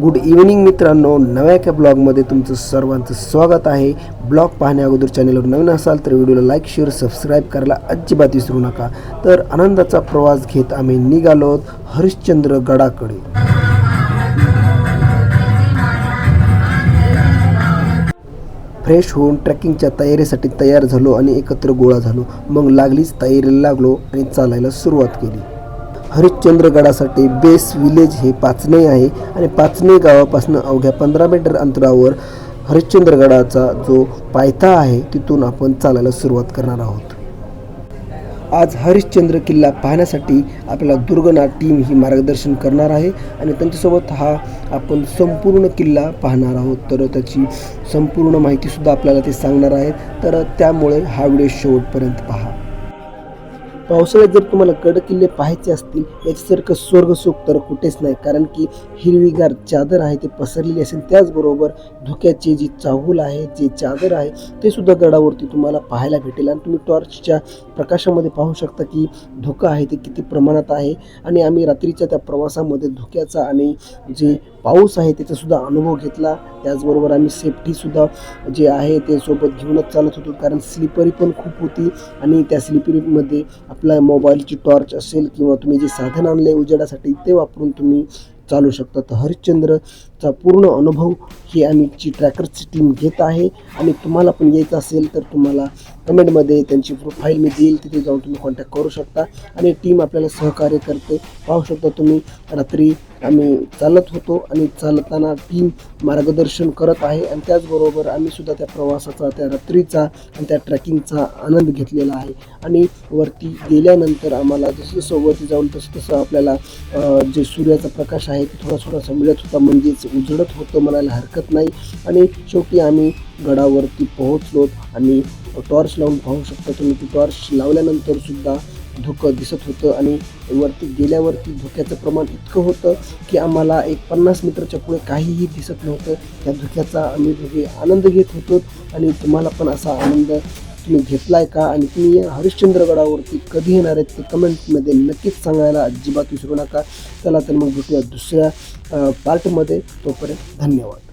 Good evening मित्रांनो. नव्या एका ब्लॉगमध्ये तुमचं सर्वांचं स्वागत आहे. ब्लॉग पाहण्या अगोदर चॅनलवर नवीन असाल तर व्हिडिओला लाईक शेअर सबस्क्राईब करायला अजिबात विसरू नका. तर आनंदाचा प्रवास घेत आम्ही निघालो हरिश्चंद्र गडाकडे. फ्रेश होऊन ट्रेकिंगच्या तयारीसाठी तयार झालो आणि एकत्र गोळा झालो. मग लागलीच तयारीला लागलो आणि चालायला सुरुवात केली. हरिश्चंद्रगडासाठी बेस विलेज हे पाचणे आहे आणि पाचणे गावापासून अवघ्या पंधरा मीटर अंतरावर हरिश्चंद्रगडाचा जो पायथा आहे तिथून आपण चालायला सुरुवात करणार आहोत. आज हरिश्चंद्र किल्ला पाहण्यासाठी आपल्याला दुर्गना टीम ही मार्गदर्शन करणार आहे आणि त्यांच्यासोबत हा आपण संपूर्ण किल्ला पाहणार आहोत. तर त्याची संपूर्ण माहितीसुद्धा आपल्याला ते सांगणार आहेत. तर त्यामुळे हा व्हिडिओ शेवटपर्यंत पहा. पावसाळ्यात जर तुम्हाला गड किल्ले पाहायचे असतील याच्यासारखं स्वर्ग सुख तर कुठेच नाही. कारण की हिरवीगार चादर आहे ते पसरलेली असेल. त्याचबरोबर धुक्याची जी चाहूल आहे जे चादर आहे ते सुद्धा गडावरती तुम्हाला पाहायला भेटेल. आणि तुम्ही टॉर्चच्या प्रकाशामध्ये पाहू शकता की धुकं आहे ते किती प्रमाणात आहे. आणि आम्ही रात्रीच्या त्या प्रवासामध्ये धुक्याचा आणि जे पाऊस आहे त्याचासुद्धा अनुभव घेतला. त्याचबरोबर आम्ही सेफ्टीसुद्धा जे आहे ते सोबत घेऊनच चालत होतो. कारण स्लिपरी पण खूप होती. आणि त्या स्लिपरीमध्ये आपला मोबाईलची टॉर्च असेल किंवा तुम्ही जे साधन आणले उजेडासाठी ते वापरून तुम्ही चालू शकता. तर हरिश्चंद्रचा पूर्ण अनुभव ही आम्हीची ट्रॅकरची टीम घेत आहे. आणि तुम्हाला पण यायचं असेल तर तुम्हाला कमेंटमध्ये त्यांची प्रोफाईल मी देईल. तिथे जाऊन तुम्ही कॉन्टॅक्ट करू शकता. आणि टीम आपल्याला सहकार्य करते. पाहू शकता तुम्ही रात्री आम्ही चालत होतो आणि चालताना ती मार्गदर्शन करत आहे. आणि त्याचबरोबर आम्ही सुद्धा त्या प्रवासाचा त्या रात्रीचा आणि त्या ट्रॅकिंगचा आनंद घेतलेला आहे. आणि वरती गेल्यानंतर आम्हाला जसं जसं वरती जाऊन तसं तसं आपल्याला जे सूर्याचा प्रकाश आहे ते थोडा थोडासा मिळत होता. म्हणजेच उजळत होतं म्हणायला हरकत नाही. आणि शेवटी आम्ही गडावरती पोहोचलो आणि टॉर्च लावून पाहू शकता तुम्ही ती टॉर्च लावल्यानंतर सुद्धा धुकं दिसत होतं आणि वरती गेल्यावरती धुक्याचं प्रमाण इतकं होतं की आम्हाला एक पन्नास मीटरच्या पुढे काहीही दिसत नव्हतं. त्या धुक्याचा आम्ही दोघे आनंद घेत होतो आणि तुम्हाला पण असा आनंद तुम्ही घेतला आहे का? आणि तुम्ही हरिश्चंद्रगडावरती कधी येणार आहेत ते कमेंटमध्ये नक्कीच सांगायला अजिबात विसरू नका. चला तर मग भेटूया दुसऱ्या पार्टमध्ये तोपर्यंत धन्यवाद.